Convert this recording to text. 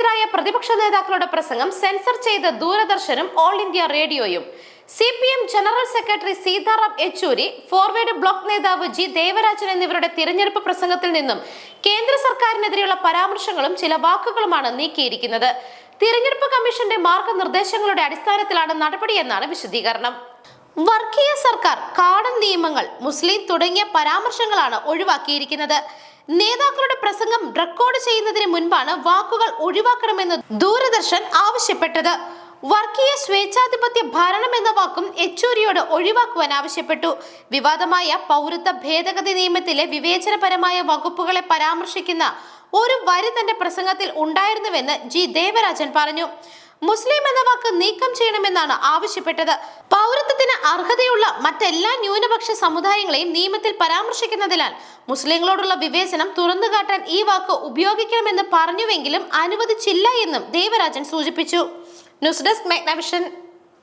സർക്കാരിനെതിരായ പ്രതിപക്ഷ നേതാക്കളുടെ പ്രസംഗം സെൻസർ ചെയ്ത് ദൂരദർശനും ഓൾ ഇന്ത്യ റേഡിയോയും. C P M general secretary Sitaram Yechury forward bloc നേതാവ് ജി ദേവരാജൻ എന്നിവരുടെ തിരഞ്ഞെടുപ്പ് പ്രസംഗത്തിൽ നിന്നും കേന്ദ്ര സർക്കാരിനെതിരെയുള്ള പരാമർശങ്ങളും ചില വാക്കുകളുമാണ് നീക്കിയിരിക്കുന്നത്. തിരഞ്ഞെടുപ്പ് കമ്മീഷന്റെ മാർഗനിർദ്ദേശങ്ങളുടെ അടിസ്ഥാനത്തിലാണ് നടപടിയെന്നാണ് വിശദീകരണം. വർഗീയ സർക്കാർ കാടൻ നിയമങ്ങൾ മുസ്ലിം തുടങ്ങിയ പരാമർശങ്ങളാണ് ഒഴിവാക്കിയിരിക്കുന്നത്. നേതാക്കളുടെ പ്രസംഗം റെക്കോർഡ് ചെയ്യുന്നതിന് മുൻപാണ് വാക്കുകൾ ഒഴിവാക്കണമെന്ന് ദൂരദർശൻ ആവശ്യപ്പെട്ടത്. വർഗീയ സ്വേച്ഛാധിപത്യ ഭരണം എന്ന വാക്കും യെച്ചൂരിയോട് ഒഴിവാക്കുവാൻ ആവശ്യപ്പെട്ടു. വിവാദമായ പൗരത്വ ഭേദഗതി നിയമത്തിലെ വിവേചനപരമായ വകുപ്പുകളെ പരാമർശിക്കുന്ന ഒരു വരി തന്റെ പ്രസംഗത്തിൽ ഉണ്ടായിരുന്നുവെന്ന് ജി ദേവരാജൻ പറഞ്ഞു. മുസ്ലിം എന്ന വാക്ക് നീക്കം ചെയ്യണമെന്നാണ് ആവശ്യപ്പെട്ടത്. പൗരത്വത്തിന് അർഹതയുള്ള മറ്റെല്ലാ ന്യൂനപക്ഷ സമുദായങ്ങളെയും നിയമത്തിൽ പരാമർശിക്കുന്നതിനാൽ മുസ്ലിങ്ങളോടുള്ള വിവേചനം തുറന്നു കാട്ടാൻ ഈ വാക്ക് ഉപയോഗിക്കണമെന്ന് പറഞ്ഞുവെങ്കിലും അനുവദിച്ചില്ല എന്നും ദേവരാജൻ സൂചിപ്പിച്ചു. News desk Magnavision